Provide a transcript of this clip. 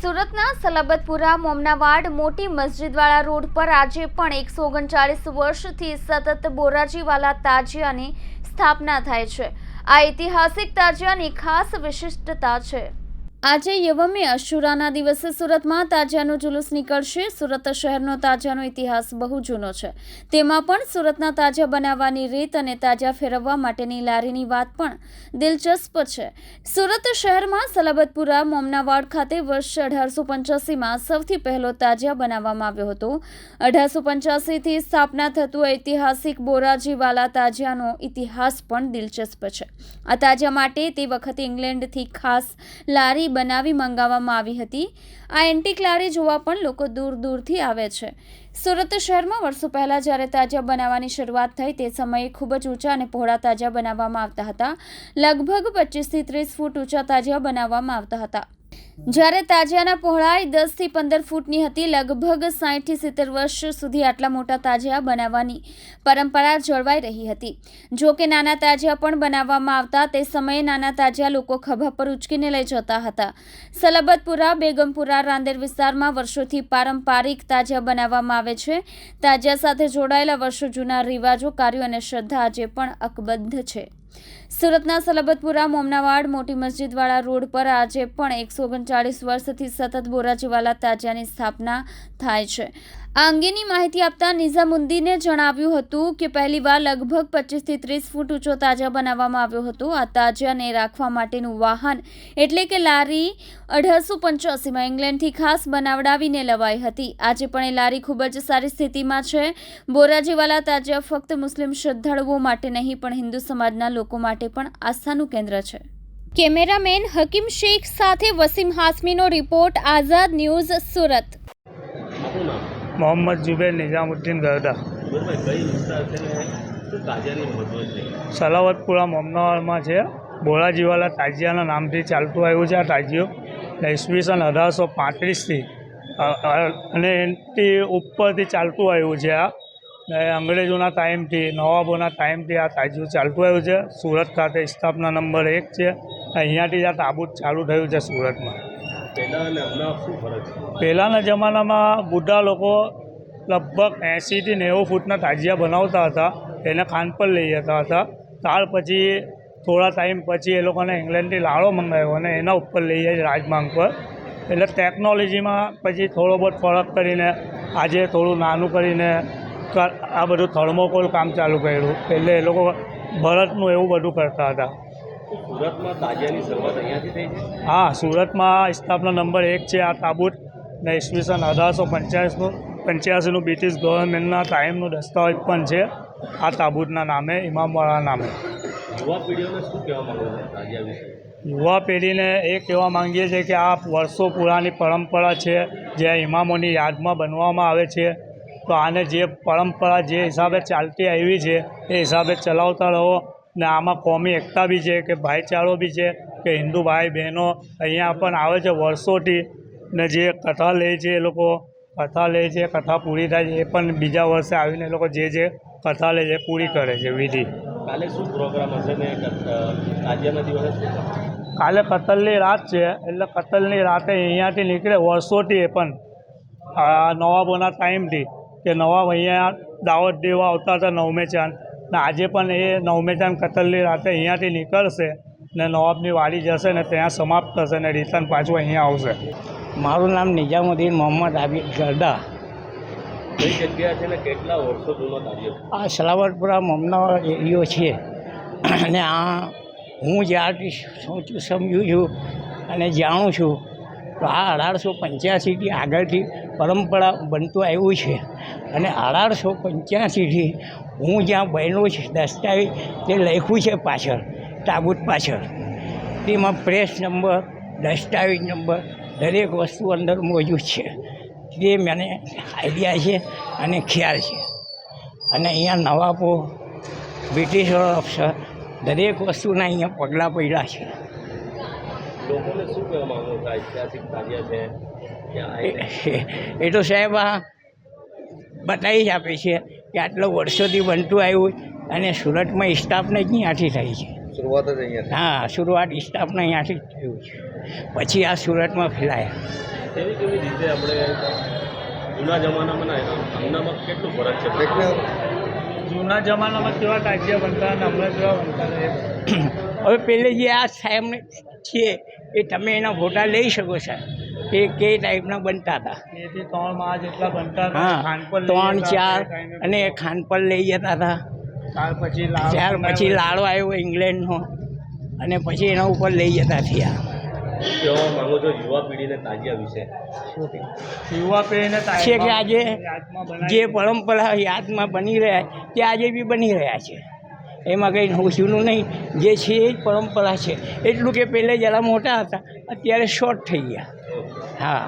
સુરતના સલાબતપુરા મોમનાવાડ મોટી મસ્જિદવાળા રોડ પર આજે પણ એકસો ઓગણચાળીસ વર્ષથી સતત બોરાજીવાલા તાજિયાની સ્થાપના થાય છે. આ ઐતિહાસિક તાજિયાની ખાસ વિશિષ્ટતા છે. આજે યવમે અશુરાના દિવસે સુરતમાં તાજાનો જુલુસ નીકળશે. સુરત શહેરનો તાજાનો ઇતિહાસ બહુ જૂનો છે. તેમાં પણ સુરતના તાજા બનાવવાની રીત અને તાજા ફેરવવા માટેની લારીની વાત પણ દિલચસ્પ છે. સુરત શહેરમાં સલાબતપુરા, મોમનાવાડ ખાતે વર્ષ અઢારસો પંચ્યાસીમાં સૌથી પહેલો તાજા બનાવવામાં આવ્યો હતો. અઢારસો પંચ્યાસીથી સ્થાપના થતું ઐતિહાસિક બોરાજીવાલા તાજાનો ઇતિહાસ પણ દિલચસ્પ છે. આ તાજિયા માટે તે વખતે ઇંગ્લેન્ડથી ખાસ લારી બનાવી મંગાવવામાં આવી હતી. આ એન્ટિક લારી જોવા પણ લોકો દૂર દૂરથી આવે છે. સુરત શહેરમાં વર્ષો પહેલાં જ્યારે તાજા બનાવવાની શરૂઆત થઈ તે સમયે ખૂબ જ ઊંચા અને પહોળા તાજા બનાવવામાં આવતા હતા. લગભગ પચીસથી ત્રીસ ફૂટ ઊંચા તાજા બનાવવામાં આવતા હતા. જ્યારે તાજિયાના પહોળાઈ દસથી પંદર ફૂટની હતી, લગભગ સાઠથી સિત્તેર વર્ષ સુધી આટલા મોટા તાજિયા બનાવવાની પરંપરા જળવાઈ રહી હતી. જો કે નાના તાજિયા પણ બનાવવામાં આવતા, તે સમયે નાના તાજિયા લોકો ખભા પર ઉચકીને લઈ જતા હતા. સલબતપુરા, બેગમપુરા, રાંદેર વિસ્તારમાં વર્ષોથી પારંપરિક તાજિયા બનાવવામાં આવે છે. તાજિયા સાથે જોડાયેલા વર્ષો જૂના રિવાજો, કાર્યો અને શ્રદ્ધા આજે પણ અકબદ્ધ છે. સુરતના સલબતપુરા, મોમનાવાડ, મોટી મસ્જિદવાળા રોડ પર આજે પણ એકસો ઓગણચાળીસ વર્ષથી સતત બોરાજીવાલા તાજિયાની સ્થાપના થાય છે. આ અંગેની માહિતી આપતા નિઝામુદ્દીને જણાવ્યું હતું કે પહેલીવાર લગભગ પચીસથી ત્રીસ ફૂટ ઊંચો તાજા બનાવવામાં આવ્યો હતો. આ તાજાને રાખવા માટેનું વાહન એટલે કે લારી અઢારસો પંચ્યાસીમાં ઇંગ્લેન્ડથી ખાસ બનાવડાવીને લવાઈ હતી. આજે પણ એ લારી ખૂબ જ સારી સ્થિતિમાં છે. બોરાજીવાલા તાજા ફક્ત મુસ્લિમ શ્રદ્ધાળુઓ માટે નહીં, પણ હિન્દુ સમાજના લોકો માટે પણ આસ્થાનું કેન્દ્ર છે. કેમેરામેન હકીમ શેખ સાથે વસીમ હાસમીનો રિપોર્ટ, આઝાદ ન્યૂઝ સુરત. મોહમ્મદ જુબેર નિઝામુદ્દીન ગરદા સલાવતપુરા મોમનાવાડમાં છે. બોરાજીવાલા તાજિયાના નામથી ચાલતું આવ્યું છે આ તાજિયો. ને ઈસવીસન અઢારસો પાંત્રીસથી અને એનાથી ઉપરથી ચાલતું આવ્યું છે આ. ને અંગ્રેજોના ટાઈમથી નવાબોના ટાઈમથી આ તાજિયું ચાલતું આવ્યું છે. સુરત ખાતે સ્થાપના નંબર એક છે. અહીંયાથી જ આ તાબૂત ચાલુ થયું છે સુરતમાં. પહેલાંના જમાનામાં બુઢા લોકો લગભગ એંસીથી નેવું ફૂટના તાજિયા બનાવતા હતા, એને ખાંડ પર લઈ જતા હતા. ત્યાર પછી, થોડા ટાઈમ પછી એ લોકોને ઇંગ્લેન્ડથી લાડો મંગાવ્યો અને એના ઉપર લઈ જાય રાજમાંગ પર. એટલે ટેકનોલોજીમાં પછી થોડો બહુ ફરક કરીને, આજે થોડું નાનું કરીને આ બધું થર્મોકોલ કામ ચાલુ કર્યું. એટલે એ લોકો ભરતનું એવું બધું કરતા હતા. સુરતમાં તાજિયાની શરૂઆત અહીંયાથી થઈ છે? હા સુરતમાં સ્થાપના નંબર એક છે આ તાબૂત ને ઈસવીસન અઢારસો પંચ્યાસીનું પંચ્યાસીનું બ્રિટિશ ગવર્મેન્ટના ટાઈમનું દસ્તાવેજ પણ છે આ તાબૂતના નામે ઇમામવાળા નામે. યુવા પેઢીઓને શું કહેવા માંગો છો તાજિયા વિશે? યુવા પેઢીને એ કહેવા માંગીએ છીએ કે આ વર્ષો પુરાની પરંપરા છે જે ઇમામોની યાદમાં બનવામાં આવે છે. તો આને જે પરંપરા જે હિસાબે ચાલતી આવી છે એ હિસાબે ચલાવતા રહો. ને આમાં કોમી એકતા બી છે કે ભાઈચારો બી છે કે હિન્દુ ભાઈ બહેનો અહીંયા પણ આવે છે વર્ષોથી ને જે કથા લે છે એ લોકો કથા લે છે કથા પૂરી થાય છે એ પણ બીજા વર્ષે આવીને એ લોકો જે જે કથા લે છે એ પૂરી કરે છે વિધિ. કાલે શું પ્રોગ્રામ હશે ને તાજિયાના દિવસે? કાલે કતલની રાત છે એટલે કતલની રાતે અહીંયાથી નીકળે વર્ષોથી એ પણ. આ નવાબોના ટાઈમથી કે નવાબ અહીંયા દાવત દેવા આવતા હતા નવમે ચાંદ. ને આજે પણ એ નવમે ચાંદ કતલની રાતે અહીંયાથી નીકળશે ને નવાબની વાડી જશે ને ત્યાં સમાપ્ત થશે ને રિટર્ન પાછું અહીંયા આવશે. મારું નામ નિઝામુદ્દીન મોહમ્મદ આબિદ ગરદા કઈ જગ્યા છે ને કેટલા વર્ષો જૂનો તાજિયો આ સલાવતપુરા મમનાવાડ એરિયો છે. અને આ હું જ્યારથી આર્ટિસ્ટ સમજું છું અને જાણું છું તો આ અઢારસો પંચ્યાસીથી આગળથી પરંપરા બનતું આવ્યું છે. અને અઢારસો પંચ્યાસીથી હું જ્યાં બન્યો છે, દસ્તાવેજ, તે લખ્યું છે પાછળ, તાબૂત પાછળ. તેમાં પ્રેસ નંબર દસ્તાવેજ નંબર દરેક વસ્તુ અંદર મોજૂદ છે. તે મને આઈડિયા છે અને ખ્યાલ છે. અને અહીંયા નવાપો બ્રિટિશ અફસર દરેક વસ્તુના અહીંયા પગલાં પડ્યા છે. લોકોને શું કહેવા માંગો છો ઐતિહાસિક કાર્ય છે એ એ તો સાહેબ આ બતાવી જ આપે છે કે આટલો વર્ષોથી બનતું આવ્યું અને સુરતમાં સ્ટાફને જ અહીંયાથી થઈ છે? શરૂઆત જ અહીંયા હા શરૂઆત સ્ટાફને અહીંયાથી જ થયું છે. પછી આ સુરતમાં ફેલાયા. કેવી કેવી રીતે આપણે જૂના જમાનામાં હમણાંમાં કેટલું ફરક છે? જૂના જમાનામાં કેવા તાજિયા બનતા અને હમણાં કેવા બનતા? હવે પેલે જે આ સાહેબ છીએ એ તમે એના ફોટા લઈ શકો સાહેબ. એ કે ટાઈપના બનતા હતા. ત્રણ માળ જેટલા બનતા હા ખાનપર ત્રણ ચાર અને. અને ખાનપર લઈ જતા હતા. ત્યાર પછી ત્યાર પછી લાડો આવ્યો ઇંગ્લેન્ડનો અને પછી એના ઉપર લઈ જતા થયા. કહેવા માંગો છો યુવા પેઢીને તાજિયા વિશે? યુવા પેઢીને છે કે આજે જે પરંપરા યાદમાં બની રહ્યા તે આજે બી બની રહ્યા છે. એમાં કંઈ નવું જૂનું નહીં, જે છે એ જ પરંપરા છે. એટલું કે પહેલે જરા મોટા હતા, અત્યારે શોર્ટ થઈ ગયા. હા.